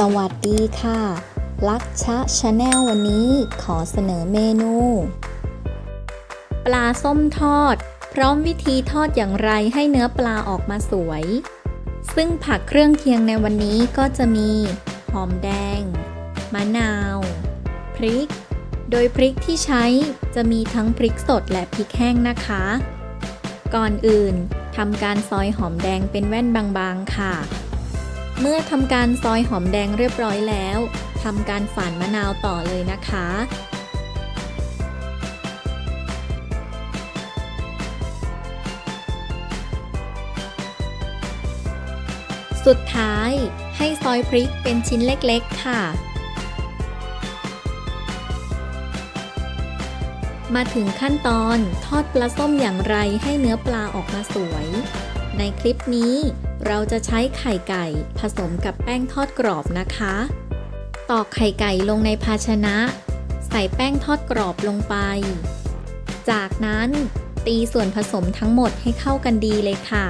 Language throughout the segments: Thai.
สวัสดีค่ะ ลักชะชาแนลวันนี้ขอเสนอเมนู ปลาส้มทอด พร้อมวิธีทอดอย่างไรให้เนื้อปลาออกมาสวย ซึ่งผักเครื่องเคียงในวันนี้ก็จะมี หอมแดง มะนาว พริก โดยพริกที่ใช้จะมีทั้งพริกสดและพริกแห้งนะคะ ก่อนอื่นทำการซอยหอมแดงเป็นแว่นบางๆค่ะ เมื่อทำการซอยหอมแดงเรียบร้อยแล้วทำการฝานมะนาวต่อเลยนะคะ สุดท้ายให้ซอยพริกเป็นชิ้นเล็กๆค่ะ มาถึงขั้นตอนทอดปลาส้มอย่างไรให้เนื้อปลาออกมาสวย ในคลิปนี้ เราจะใช้ไข่ไก่ผสมกับแป้งทอดกรอบนะคะ ตอกไข่ไก่ลงในภาชนะ ใส่แป้งทอดกรอบลงไป จากนั้นตีส่วนผสมทั้งหมดให้เข้ากันดีเลยค่ะ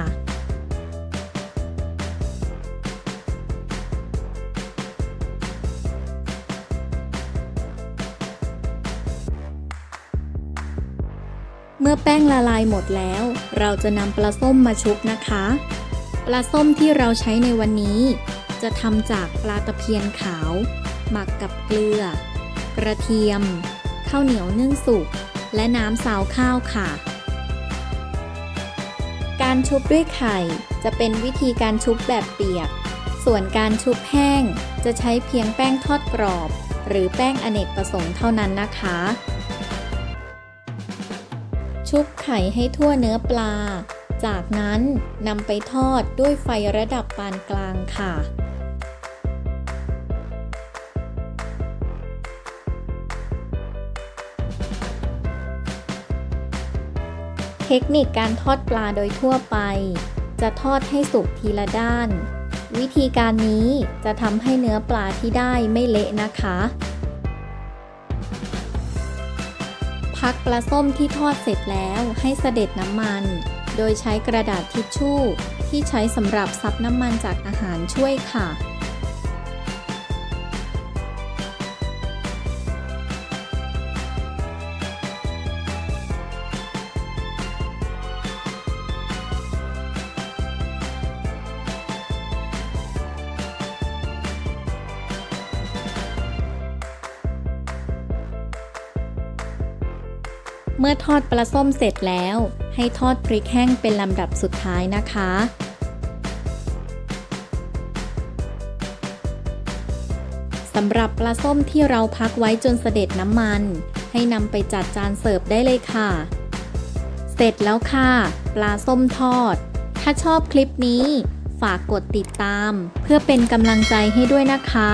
เมื่อแป้งละลายหมดแล้ว เราจะนำปลาส้มมาชุบนะคะ ปลาส้มที่เราใช้ในวันนี้ จะทำจากปลาตะเพียนขาว หมักกับเกลือ กระเทียม ข้าวเหนียวนึ่งสุก และน้ำซาวข้าวค่ะ การชุบด้วยไข่จะเป็นวิธีการชุบแบบเปียก ส่วนการชุบแห้งจะใช้เพียงแป้งทอดกรอบ หรือแป้งอเนกประสงค์เท่านั้นนะคะ ชุบไข่ให้ทั่วเนื้อปลา จากนั้นนำไปทอดด้วยไฟระดับปานกลางค่ะเทคนิคการทอดปลาโดยทั่วไป จะทอดให้สุกทีละด้าน วิธีการนี้จะทำให้เนื้อปลาที่ได้ไม่เละนะคะ พักปลาส้มที่ทอดเสร็จแล้วให้เสด็จน้ำมัน โดยใช้กระดาษทิชชู่ที่ใช้สำหรับซับน้ำมันจากอาหารช่วยค่ะ เมื่อทอดปลาส้มเสร็จแล้ว ให้ทอดพริกแห้งเป็นลำดับสุดท้ายนะคะ สำหรับปลาส้มที่เราพักไว้จนเสด็จน้ำมัน ให้นำไปจัดจานเสิร์ฟได้เลยค่ะ เสร็จแล้วค่ะ ปลาส้มทอด ถ้าชอบคลิปนี้ ฝากกดติดตาม เพื่อเป็นกำลังใจให้ด้วยนะคะ